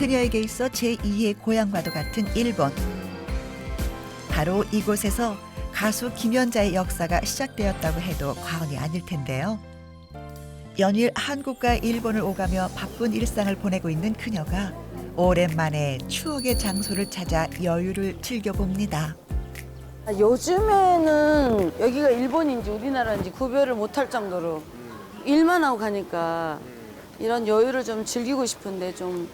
그녀에게 있어 제2의 고향과도 같은 일본. 바로 이곳에서 가수 김연자의 역사가 시작되었다고 해도 과언이 아닐 텐데요. 연일 한국과 일본을 오가며 바쁜 일상을 보내고 있는 그녀가 오랜만에 추억의 장소를 찾아 여유를 즐겨봅니다. 아, 요즘에는 여기가 일본인지 우리나라인지 구별을 못할 정도로 일만 하고 가니까 이런 여유를 좀 즐기고 싶은데 좀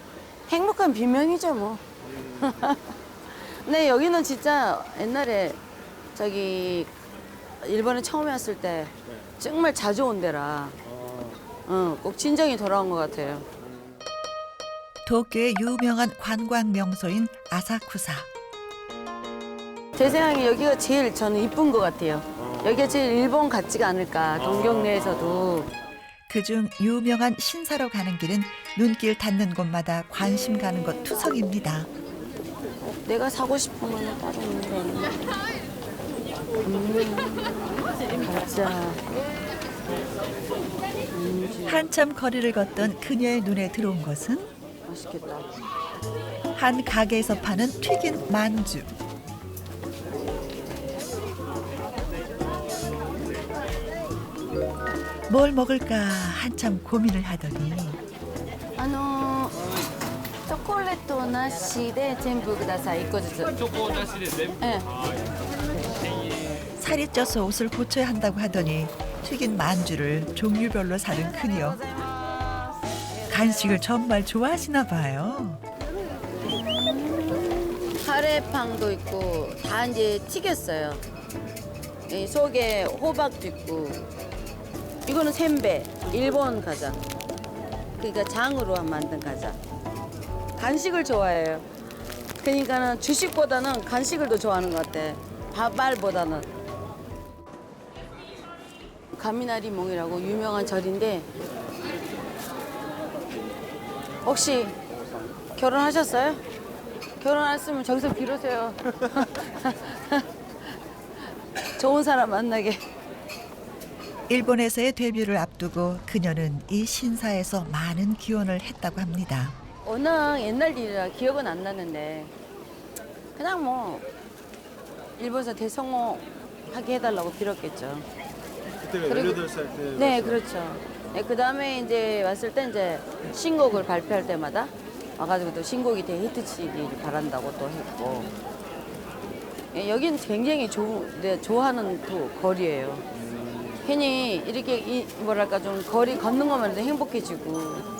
행복한 비명이죠 뭐. 근데 여기는 진짜 옛날에 저기 일본에 처음에 왔을 때 정말 자주 온 데라 어, 꼭 진정이 돌아온 것 같아요. 도쿄의 유명한 관광 명소인 아사쿠사. 제 생각에 여기가 제일 저는 이쁜 것 같아요. 여기가 제일 일본 같지가 않을까 동경 내에서도. 그중 유명한 신사로 가는 길은 눈길 닿는 곳마다 관심 가는 것 투성입니다. 내가 사고 싶은 거는 따로 있는데. 음, 가자. 한참 거리를 걷던 그녀의 눈에 들어온 것은 맛있겠다. 한 가게에서 파는 튀긴 만주. 뭘 먹을까 한참 고민을 하더니 あのチョコレートなしで全部ください。一個ずつ。チョコなしで全部ええ。 살이 쪄서 옷을 고쳐야 한다고 하더니 튀긴 만주를 종류별로 사는 그녀. 간식을 정말 좋아하시나 봐요. 카레빵도 있고 다 이제 튀겼어요. 이 속에 호박도 있고 이거는 셈배 일본 과자. 그러니까 장으로 만든 과자. 간식을 좋아해요. 그러니까는 주식보다는 간식을 더 좋아하는 것 같아. 밥알보다는. 가미나리 몽이라고 유명한 절인데 혹시 결혼하셨어요? 결혼했으면 저기서 비로세요. 좋은 사람 만나게. 일본에서의 데뷔를 앞두고 그녀는 이 신사에서 많은 기원을 했다고 합니다. 워낙 옛날 일이라 기억은 안 나는데 그냥 뭐 일본에서 대성공 하게 해달라고 빌었겠죠. 그때가 그리고- 18살 때. 네, 그렇죠. 네, 그 다음에 이제 왔을 때 이제 신곡을 발표할 때마다 와가지고 또 신곡이 되게 히트치길 바란다고 또 했고. 예, 여긴 굉장히 조, 네, 좋아하는 또 거리예요. 괜히 이렇게 이, 뭐랄까 좀 거리 걷는 것만 해도 행복해지고.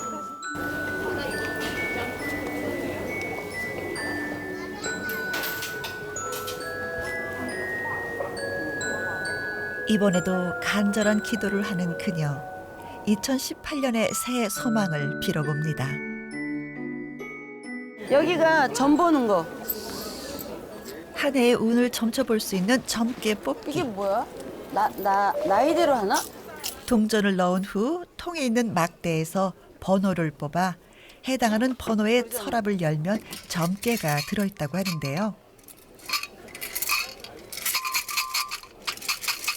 이번에도 간절한 기도를 하는 그녀. 2018년의 새해 소망을 빌어봅니다. 여기가 점 보는 거. 한 해의 운을 점쳐볼 수 있는 점괘 이게 뽑기. 뭐야? 나, 나, 나이대로 하나? 동전을 넣은 후 통에 있는 막대에서 번호를 뽑아 해당하는 번호의 서랍을 열면 점괘가 들어있다고 하는데요.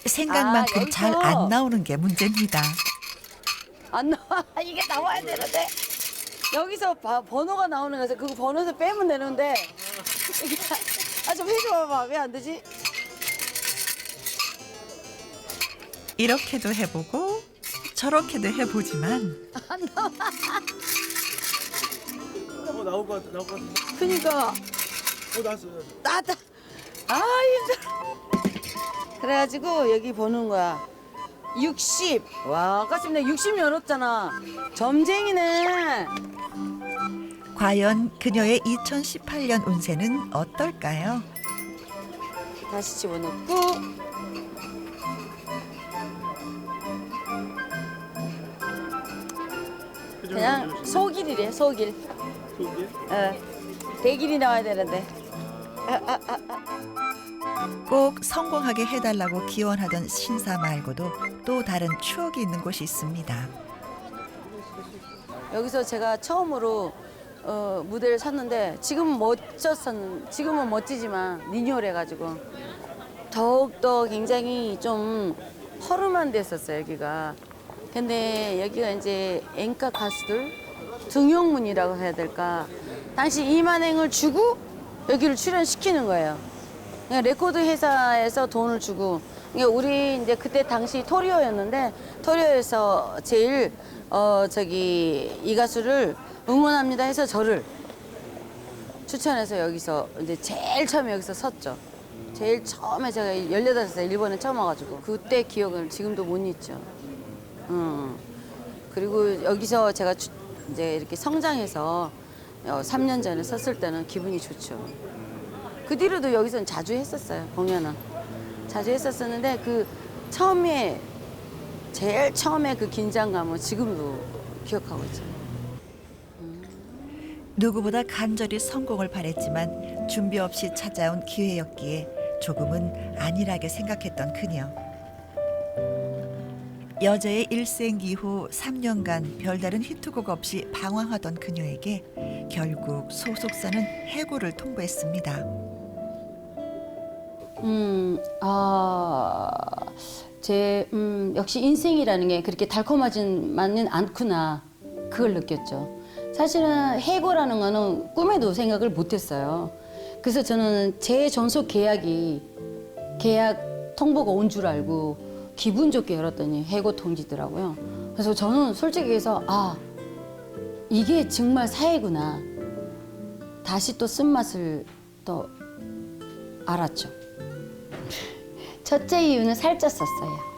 생각만큼 아, 잘? 안 나오는 게 문제입니다. 안 나와. 이게 나와야 되는데. 여기서 바- 번호가 나오는 거에서 그 번호에서 빼면 되는데. 아, 좀 해줘봐봐. 왜안 되지? 이렇게도 해보고 저렇게도 해보지만 어, 나올 것 같아, 나올 것 같아. 그니까. 어, 나왔어. 나다. 아, 힘들어. 그래가지고 여기 보는 거야. 60. 와, 아까 지금 내가 60 열었잖아. 점쟁이네. 과연 그녀의 2018년 운세는 어떨까요? 다시 집어넣고. 그냥 소길이래, 소길. 속이? 어, 대길이 나와야 되는데. 꼭 성공하게 해달라고 기원하던 신사 말고도 또 다른 추억이 있는 곳이 있습니다. 여기서 제가 처음으로 어, 무대를 샀는데 지금은 멋졌었 지금은 멋지지만 리뉴얼 해가지고 더욱더 굉장히 좀 허름한 데였었어요 여기가 근데 여기가 이제 엔카 가수들 등용문이라고 해야 될까 당시 2만행을 주고 여기를 출연시키는 거예요. 레코드 회사에서 돈을 주고 우리 이제 그때 당시 토리오였는데 토리오에서 제일 어 저기 이 가수를 응원합니다 해서 저를 추천해서 여기서 이제 제일 처음에 여기서 섰죠. 제일 처음에 제가 18살 일본에 처음 와가지고 그때 기억을 지금도 못 잊죠. 음. 그리고 여기서 제가 주- 이제 이렇게 성장해서 어, 3년 전에 섰을 때는 기분이 좋죠. 그 뒤로도 여기서는 자주 했었어요, 공연은. 자주 했었었는데 그 처음에, 제일 처음에 그 긴장감은 지금도 기억하고 있죠. 누구보다 간절히 성공을 바랬지만 준비 없이 찾아온 기회였기에 조금은 안일하게 생각했던 그녀. 여자의 일생이후 3년간 별다른 히트곡 없이 방황하던 그녀에게 결국 소속사는 해고를 통보했습니다. 음, 아, 제, 음, 역시 인생이라는 게 그렇게 달콤하지만은 않구나. 그걸 느꼈죠. 사실은 해고라는 거는 꿈에도 생각을 못 했어요. 그래서 저는 제 전속 계약이 계약 통보가 온 줄 알고 기분 좋게 열었더니 해고 통지더라고요. 그래서 저는 솔직히 해서 아, 이게 정말 사회구나. 다시 또 쓴맛을 또 알았죠. 첫째 이유는 살쪘었어요.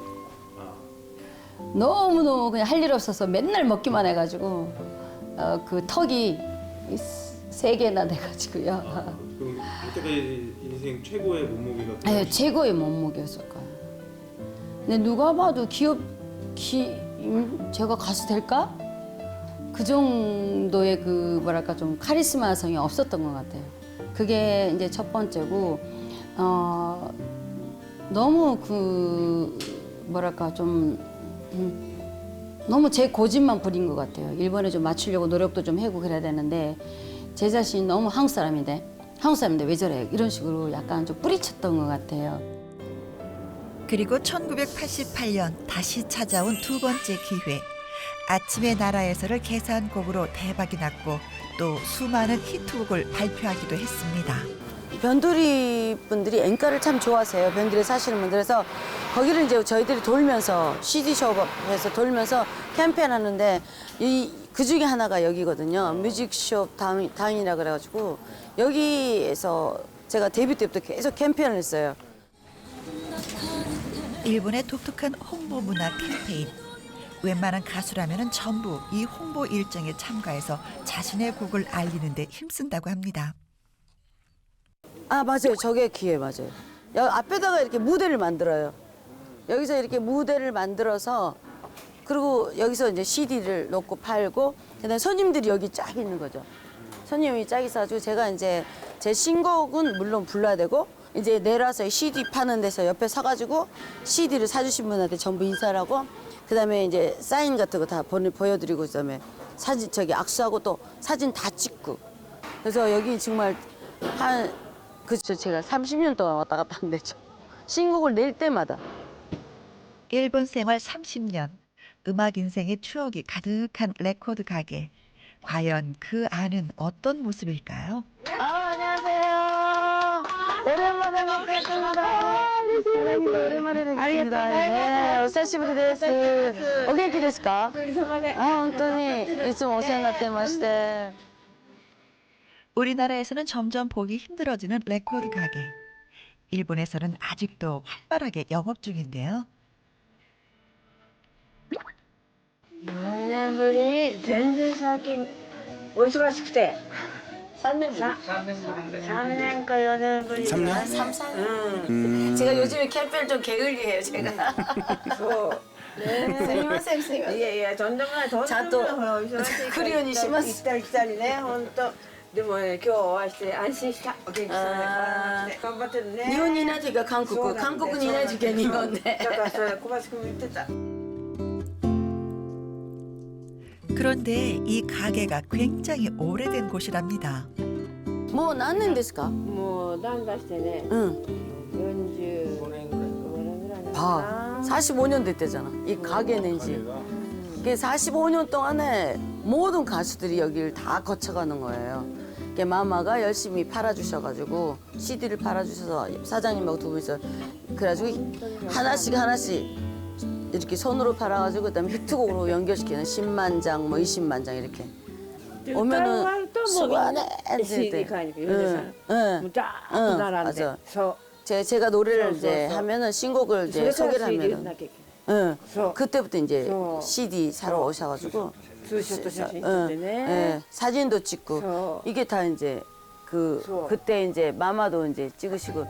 너무너무 그냥 할 일 없어서 맨날 먹기만 해가지고 어, 그 턱이 이세 개나 돼가지고요. 그럼 이때까지 인생 최고의 몸무게가 네, 최고의 몸무게였을 거예요. 근데 누가 봐도 기업 기 음, 제가 가수 될까? 그 정도의 그 뭐랄까 좀 카리스마성이 없었던 것 같아요. 그게 이제 첫 번째고 어 너무 그 뭐랄까 좀 음, 너무 제 고집만 부린 것 같아요. 일본에 좀 맞추려고 노력도 좀 하고 그래야 되는데 제 자신이 너무 한국 사람인데 한국 사람인데 왜 저래 이런 식으로 약간 좀 뿌리쳤던 것 같아요. 그리고 1988년 다시 찾아온 두 번째 기회. 아침의 나라에서를 계산곡으로 대박이 났고 또 수많은 히트곡을 발표하기도 했습니다. 변두리 분들이 엔카를 참 좋아하세요. 변두리에 사시는 분들. 그래서 거기를 이제 저희들이 돌면서 CD숍에서 돌면서 캠페인 하는데 이, 그 중에 하나가 여기거든요. 뮤직숍 당, 당이라 그래가지고 여기에서 제가 데뷔 때부터 계속 캠페인을 했어요. 일본의 독특한 홍보 문화 캠페인. 웬만한 가수라면 전부 이 홍보 일정에 참가해서 자신의 곡을 알리는 데 힘쓴다고 합니다. 아 맞아요 저게 기회 맞아요 여기 앞에다가 이렇게 무대를 만들어요 여기서 이렇게 무대를 만들어서 그리고 여기서 이제 CD를 놓고 팔고 그다음에 손님들이 여기 쫙 있는 거죠 손님이 쫙 있어가지고 제가 이제 제 신곡은 물론 불러야 되고 이제 내려와서 CD 파는 데서 옆에 서가지고 CD를 사주신 분한테 전부 인사를 하고 그다음에 이제 사인 같은 거 다 보여드리고 그다음에 사진 저기 악수하고 또 사진 다 찍고 그래서 여기 정말 한 그렇죠 제가 30년 동안 왔다 갔다 한 데죠 신곡을 낼 때마다 일본 생활 30년. 음악 인생의 추억이 가득한 레코드 가게. 과연 그 안은 어떤 모습일까요? 아 오랜만에 뵙겠습니다 오랜만에 뵙겠습니다 네 오사시부리 데스 오겐키 데스か 아本当にいつもお世話になってまして 우리나라에서는 점점 보기 힘들어지는 레코드 가게. 일본에서는 아직도 활발하게 영업 중인데요. 4年ぶり全然最近お忙しくて 3年ぶり3年か4年ぶり 3년? 3, 4년 제가 요즘에 캠페인 좀 게을리해요 제가 そうすみませんすみませんいやいやとんでもないとんでもないちゃんとほらお忙しいから来るようにします行ったり来たりね本当でもね今日お会いして安心したお元気そうであー頑張ってるね日本にいない時は韓国そうなんだ韓国にいない時は日本でだからそれ小林君も言ってた 그런데 이 가게가 굉장히 오래된 곳이랍니다. もう何年ですかもう団出してねうん45年ぐらい5年ぐらいなのか 봐.な 45년 됐대잖아. 이 가게 낸지. 이게 45년 동안에 모든 가수들이 여기를 다 거쳐가는 거예요. 이렇게 마마가 열심히 팔아주셔가지고 CD를 팔아주셔서 사장님하고 두 분이서 그래가지고 하나씩 하나씩 이렇게 손으로 팔아가지고 그다음에 히트곡으로 연결시키는 10만 장, 뭐 20만 장 이렇게. 오면은 수고하네. 시니까 요새 응, 나란데. 맞아. 서 제, 제가 노래를 이제 저, 하면은 신곡을 이제 소개를 하면은 응. 저, 그때부터 이제 그래서- CD 사러 오셔가지고 주셔도 주시 응, 예, 사진도 찍고 저, 이게 다 이제 그 저. 그때 이제 마마도 이제 찍으시고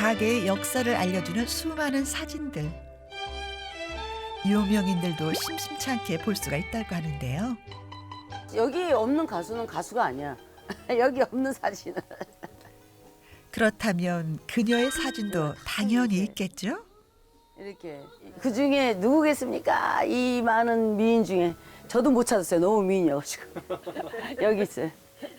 가게의 역사를 알려주는 수많은 사진들. 유명인들도 심심치 않게 볼 수가 있다고 하는데요. 여기 없는 가수는 가수가 아니야. 여기 없는 사진은. 그렇다면 그녀의 사진도 당연히 있겠죠? 이렇게 그 중에 누구겠습니까? 이 많은 미인 중에 저도 못 찾았어요. 너무 미인이어가지고 여기 있어요.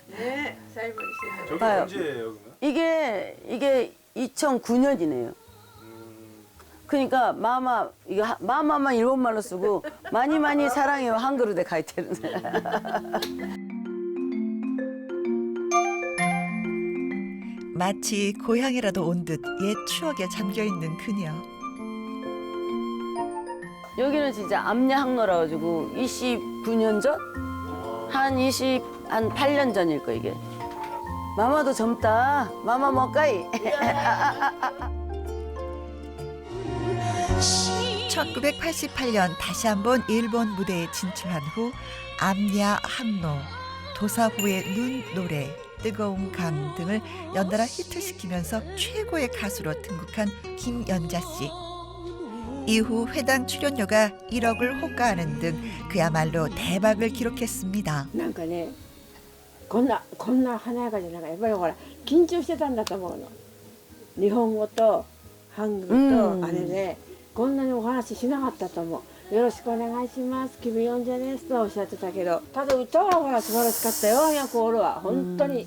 네, 잘 보이시네요. 저기 언제예요, 그러면? 이게 이게 2009년이네요. 음, 그러니까 마마 이거 하- 마마만 일본말로 쓰고 많이 많이 사랑해요 한글로 돼 가이테는. 마치 고향이라도 온 듯 옛 추억에 잠겨 있는 그녀. 여기는 진짜 암야 항로라 가지고 29년 전? 한 20, 한 8년 전일 거 이게. 마마도 젊다. 마마 뭐까이. 1988년 다시 한번 일본 무대에 진출한 후 암야 항로, 도사부의 눈 노래, 뜨거운 강 등을 연달아 히트시키면서 최고의 가수로 등극한 김연자 씨. 이후 회당 출연료가 1억을 호가하는 등 그야말로 대박을 기록했습니다. なんかね こんなこんな華やかじゃなくやっぱりほら緊張してたんだと思うの。日本語とハングルうん。とあれで、こんなにお話ししなかったと思う。よろしくお願いします。キビヨンジャですとはおっしゃってたけどただ歌はほら素晴らしかったよヤコールは本当に、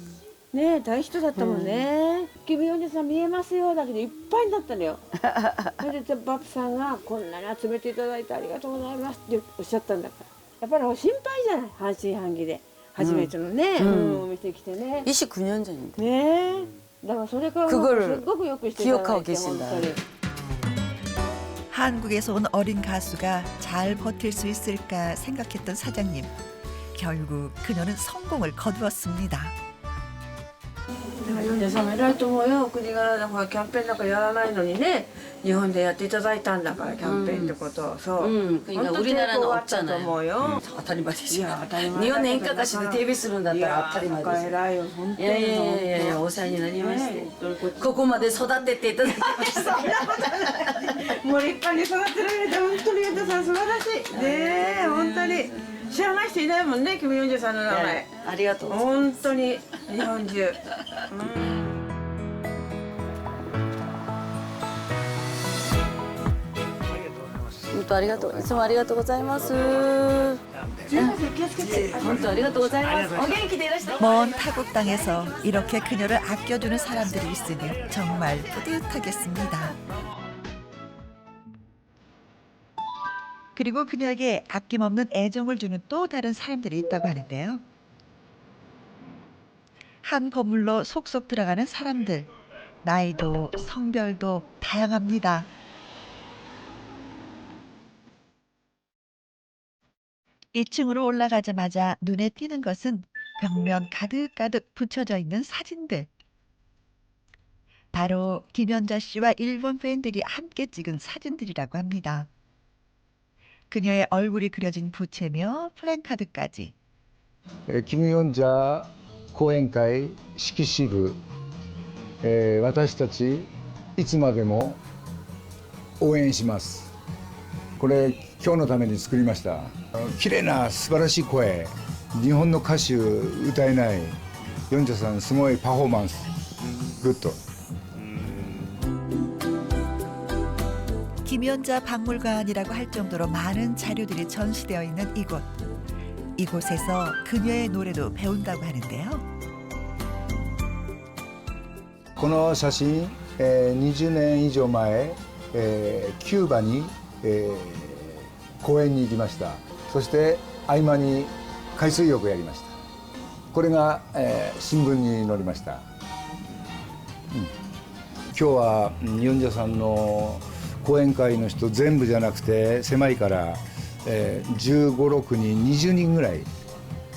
ねえ大ヒットだったもんね、キビヨンジャさん見えますよだけどいっぱいになったのよ。それでバップさんがこんなに集めていただいてありがとうございますっておっしゃったんだから。やっぱり心配じゃない？半信半疑で初めてのね、うんうんお店来てね 29년 전인데. ねえだからそれからす 그거를 っごくよくしていただい 기억하고 て 계신다. 本当に 한국에서 온 어린 가수가 잘 버틸 수 있을까 생각했던 사장님. 결국 그녀는 성공을 거두었습니다. だからヨンジャさんも偉いと思うよ国柄でほらキャンペーンなんかやらないのにね 日本でやっていただいたんだからキャンペーンってことをそう、うん、今売りならのおったと思、うよ、当たり前ですよ当たり前日本の演歌歌でテレするんだったら当たり前です偉いよ。本当に。いやいやいやお世話になりまして、ここまで育てていただきましたもう立派に育てられて本当にゆたさん素晴らしい。ね本当に。知らない人いないもんね君ム・ヨさんの名前、ありがとう本当に。日本中、うん。 또 아리가또. いつもありがとうございます。本当ありがとうございます。お元気でいらして。 먼 타국 땅에서 이렇게 그녀를 아껴주는 사람들이 있으니 정말 뿌듯하겠습니다. 그리고 그녀에게 아낌없는 애정을 주는 또 다른 사람들이 있다고 하는데요. 한 건물로 속속 들어가는 사람들. 나이도 성별도 다양합니다. 이층으로 올라가자마자 눈에 띄는 것은 벽면 가득가득 붙여져 있는 사진들. 바로 김연자 씨와 일본 팬들이 함께 찍은 사진들이라고 합니다. 그녀의 얼굴이 그려진 부채며 플랜카드까지 えーキム・ヨンジャ講演会色紙部、えー私たちいつまでも応援しますこれ 今日のために作りましたあの綺麗な素晴らしい声日本の歌手歌えないヨンジャさんすごいパフォーマンスグッド 김연자 박물관이라고 할 정도로 많은 자료들이 전시되어 있는 이곳. 이곳에서 그녀의 노래도 배운다고 하는데요. この写真、えー20年以上前、えーキューバに、えー 公園に行きました。そして合間に海水浴やりました。これが、えー新聞に載りました、うん。今日はうん日本者さんの講演会の人全部じゃなくて狭いから、えー、1 5 6人20人ぐらい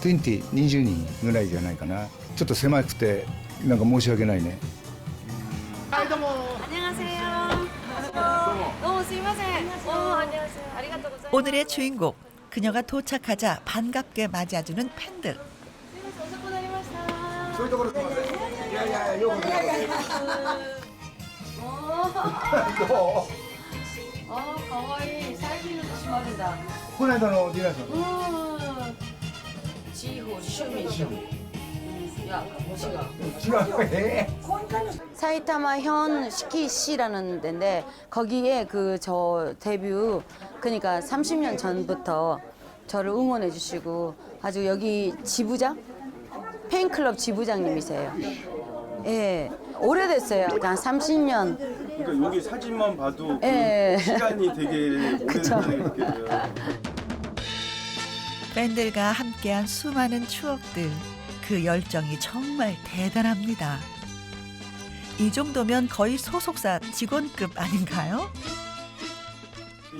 2020人ぐらいじゃないかな。ちょっと狭くてなんか申し訳ないね。 오늘의 주인공 그녀가 도착하자 반갑게 맞이해주는 팬들 そういうところすみませんいやいやようこそようこそ 아 가와이 사이즈는 심하다. この間のディナーショー 음. 지호 슈미 슈. 야 뭐지가? 違うえ 사이타마현 시키시라는 데인데 거기에 그 저 데뷔 그러니까 30년 전부터 저를 응원해 주시고 아주 여기 지부장 팬클럽 지부장님이세요. 예. 오래됐어요. 한 30년. 그러니까 여기 사진만 봐도 그 예. 시간이 되게 그쵸. 느껴져요. 팬들과 함께한 수많은 추억들 그 열정이 정말 대단합니다. 이 정도면 거의 소속사 직원급 아닌가요?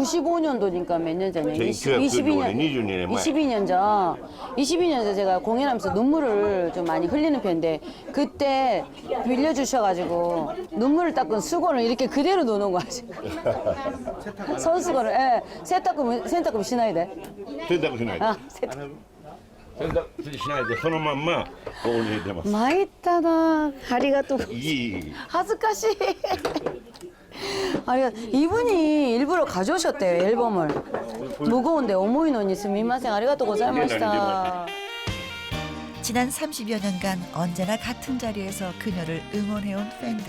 95년도니까 몇 년 전이에요? 1995년 22년前 22년 전. 22년 전 제가 공연하면서 눈물을 좀 많이 흘리는 편인데 그때 빌려주셔가지고 눈물을 닦은 수건을 이렇게 그대로 놓는 거야 지금. 선수건을 예, 세탁금 세탁금 신어야 돼. 洗濯しないで 아, 세탁. 洗濯しないでそのまんまここに入れてます 마이타다. 가리가 또 いい 하즈카시. 아니 이분이 일부러 가져오셨대요 앨범을. 무거운데 오모이노니 스미마생 아리가또 고자이마시다. 지난 30여 년간 언제나 같은 자리에서 그녀를 응원해온 팬들.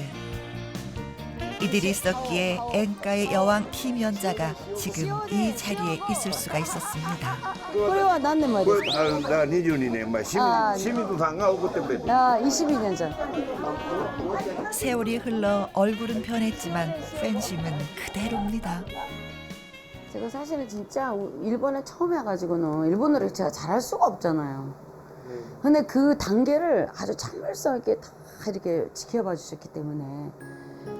이들이 있었기에 엔가의 여왕 김연자가 지금 이 자리에 있을 수가 있었습니다. これは何年前でこすかれあだから22年前清あー水清水さんが送ってくれて 아, 22년 전. 세월이 흘러 얼굴은 변했지만 팬심은 그대로입니다. 제가 사실은 진짜 우- 일본에 처음 해가지고는 일본어를 제가 잘할 수가 없잖아요. 근데 그 단계를 아주 참을성 있게 다 이렇게 지켜봐 주셨기 때문에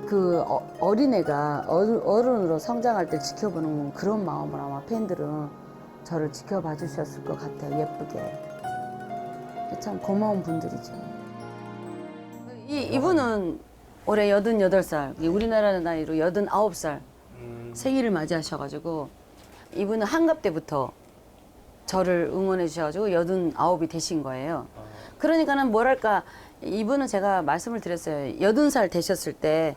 그 어, 어린애가 어른, 어른으로 성장할 때 지켜보는 그런 마음으로 아마 팬들은 저를 지켜봐 주셨을 것 같아요. 예쁘게. 참 고마운 분들이죠. 이, 이분은 올해 88살, 우리나라 나이로 89살 생일을 맞이하셔가지고 이분은 한갑 때부터 저를 응원해 주셔가지고 89이 되신 거예요. 그러니까는 뭐랄까 이분은 제가 말씀을 드렸어요. 80살 되셨을 때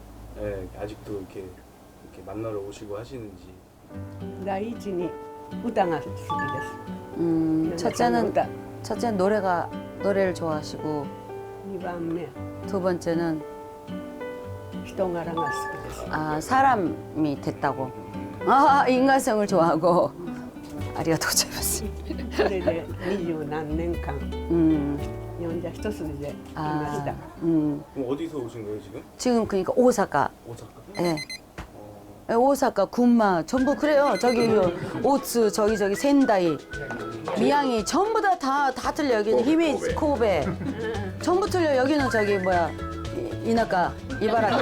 예, 아직도 이렇게 이렇게 만나러 오시고 하시는지. 라이진이 우당한 집이 됐어. 음, 첫째는 우당. 첫째는 노래가 노래를 좋아하시고 이 밤에 두 번째는 시동아랑 왔을 됐어. 아 사람이 됐다고 아 인간성을 좋아하고 아리가 도착했습니다. 그래서 미주 난냉강 음 日本じゃ一筋で来ました 아, 음. 그럼 어디서 오신 거예요 지금? 지금 그러니까 오사카. 오사카. 예. 예, 오사카, 군마 전부 그래요. 저기 오츠, 저기 저기 센다이, 미양이 전부 다 다 다 틀려. 여기는 히메지, 코베 전부 틀려. 여기는 저기 뭐야 이- 이나카, 이바라키.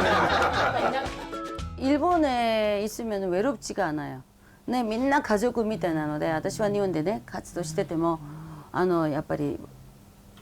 일본에 있으면 외롭지가 않아요. 네, みんな家族みたいなので、私は日本でね活動してても、あのやっぱり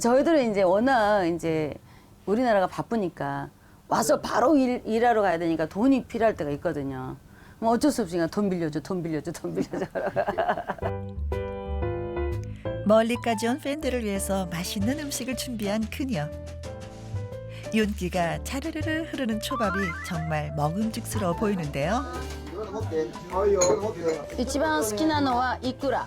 저희들은 이제 워낙 이제 우리나라가 바쁘니까 와서 바로 일, 일하러 가야 되니까 돈이 필요할 때가 있거든요. 뭐 어쩔 수 없으니까 돈 빌려줘, 돈 빌려줘, 돈 빌려줘. 멀리까지 온 팬들을 위해서 맛있는 음식을 준비한 그녀. 윤기가 차르르르 흐르는 초밥이 정말 먹음직스러워 보이는데요. 一番好きなのはイクラ。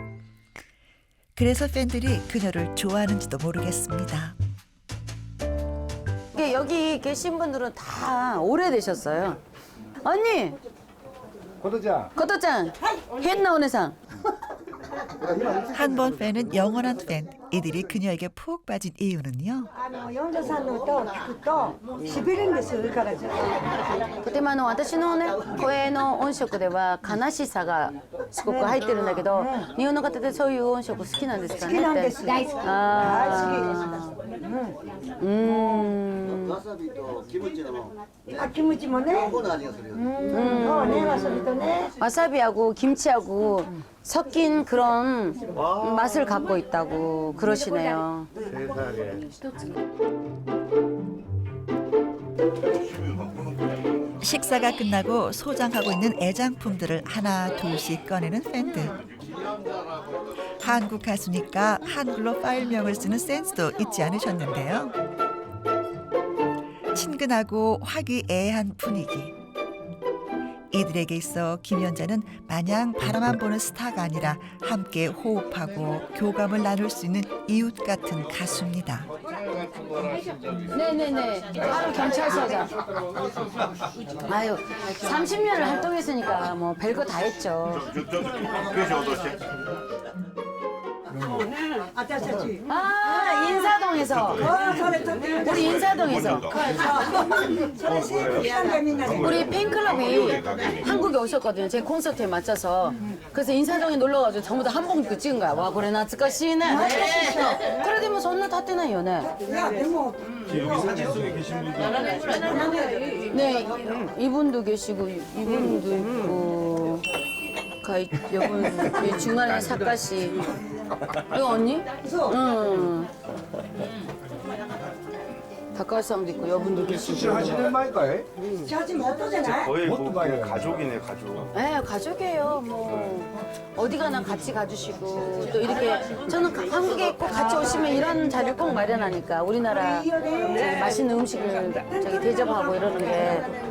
그래서 팬들이 그녀를 좋아하는지도 모르겠습니다. 여기 계신 분들은 다 오래되셨어요. 언니, 고도자 겉옷장, 햇 나오는 상. 한 번 팬은 영원한 팬. 이들이 그녀에게 푹 빠진 이유는요. あの四女さんの歌を聞くとしびれるんですよ上からずっと。とてもあの私のね声の音色では悲しさがすごく入ってるんだけど日本の方でそういう音色好きなんですかね好きなんですって大好きあーうーんわさびとキムチの あキムチもね。この味がするよね。うん。そうねわさびとね。 와사비하고 김치하고 섞인 그런 맛을 갖고 있다고 그러시네요. 식사가 끝나고 소장하고 있는 애장품들을 하나 둘씩 꺼내는 팬들. 한국 가수니까 한글로 파일명을 쓰는 센스도 잊지 않으셨는데요. 친근하고 화기애애한 분위기. 이들에게 있어 김연자는 마냥 바라만 보는 스타가 아니라 함께 호흡하고 교감을 나눌 수 있는 이웃 같은 가수입니다. 네네네. 바로 경찰서장. 아유, 30년을 활동했으니까 뭐 별거 다 했죠. 私たち。 아 인사동에서 우리 인사동에서 우리 팬클럽이 한국에 오셨거든요. 제 콘서트에 맞춰서 그래서 인사동에 놀러 가지고 전부 다 한복 입고 찍은 거야. 와 그래 나츠카시네. 그래 되면 손나 탔대나요네. 여기 사진 속에 계신 분들 네 이분도 계시고 이분도 있고. 가이 여분 이 중간에 사카시 이거 언니? 응. 닭가슴도 있고 여분도 수술하시는 말까요? 저 지금 어떠잖아요? 거의 뭐, 뭐 그냥 가족이네 가족. 네, 가족이에요. 뭐 어디 가나 같이 가주시고 또 이렇게 저는 한국에 있고 같이 오시면 이런 자리를 꼭 마련하니까 우리나라 맛있는 음식을 저기 대접하고 이러는데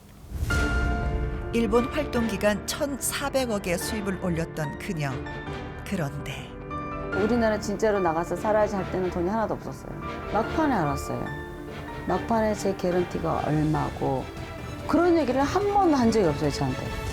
일본 활동 기간 1,400억의 수입을 올렸던 그녀. 그런데 우리나라 진짜로 나가서 살아야지 할 때는 돈이 하나도 없었어요. 막판에 알았어요. 막판에 제 개런티가 얼마고 그런 얘기를 한 번도 한 적이 없어요 저한테.